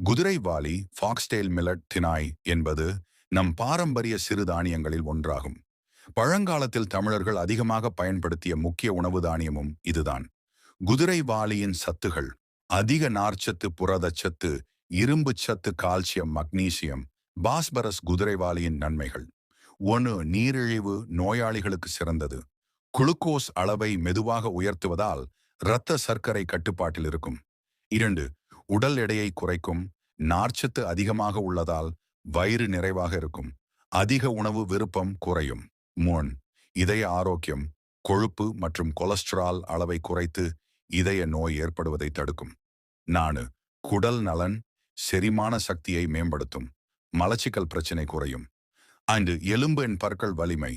குதிரைவாலி foxtail millet தினாய் என்பது நம் பாரம்பரிய சிறுதானியங்களில் ஒன்றாகும். பழங்காலத்தில் தமிழர்கள் அதிகமாக பயன்படுத்திய முக்கிய உணவு தானியமும் இதுதான். குதிரைவாலியின் சத்துகள் அதிக நார்ச்சத்து புரதச்சத்து இரும்பு சத்து கால்சியம் மக்னீசியம் பாஸ்பரஸ் குதிரைவாலியின் நன்மைகள். ஒன்று நீரிழிவு நோயாளிகளுக்கு சிறந்தது. குளுக்கோஸ் அளவை மெதுவாக உயர்த்துவதால் இரத்த சர்க்கரை கட்டுப்பாட்டில் இருக்கும். இரண்டு உடல் எடையை குறைக்கும் நார்ச்சத்து அதிகமாக உள்ளதால் வயிறு நிறைவாக இருக்கும். அதிக உணவு விருப்பம் குறையும். மூன் இதய ஆரோக்கியம் கொழுப்பு மற்றும் கொலஸ்ட்ரால் அளவை குறைத்து இதய நோய் ஏற்படுவதை தடுக்கும். நானு குடல் நலன் செரிமான சக்தியை மேம்படுத்தும். மலச்சிக்கல் பிரச்சினை குறையும். ஐந்து எலும்பு என் பற்கள் வலிமை.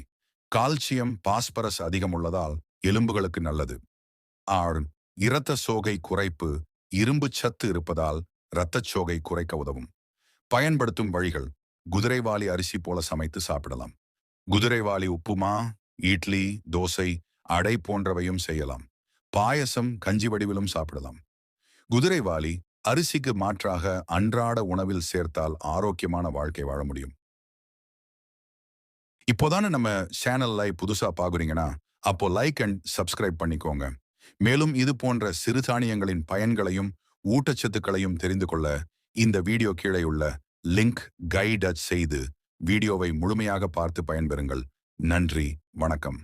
கால்சியம் பாஸ்பரஸ் அதிகம் உள்ளதால் எலும்புகளுக்கு நல்லது. ஆறு இரத்த சோகை குறைப்பு இரும்பு சத்து இருப்பதால் இரத்தச்சோகை குறைக்க உதவும். பயன்படுத்தும் வழிகள் குதிரைவாலி அரிசி போல சமைத்து சாப்பிடலாம். குதிரைவாலி உப்புமா இட்லி தோசை அடை போன்றவையும் செய்யலாம். பாயசம் கஞ்சி வடிவிலும் சாப்பிடலாம். குதிரைவாலி அரிசிக்கு மாற்றாக அன்றாட உணவில் சேர்த்தால் ஆரோக்கியமான வாழ்க்கை வாழ முடியும். இப்போதானே நம்ம சேனல்ல புதுசா பாக்குறீங்கன்னா அப்போ லைக் அண்ட் சப்ஸ்கிரைப் பண்ணிக்கோங்க. மேலும் இது போன்ற சிறுதானியங்களின் பயன்களையும் ஊட்டச்சத்துக்களையும் தெரிந்து கொள்ள இந்த வீடியோ கீழே உள்ள லிங்க் கைட் செய்து வீடியோவை முழுமையாக பார்த்து பயன்பெறுங்கள். நன்றி வணக்கம்.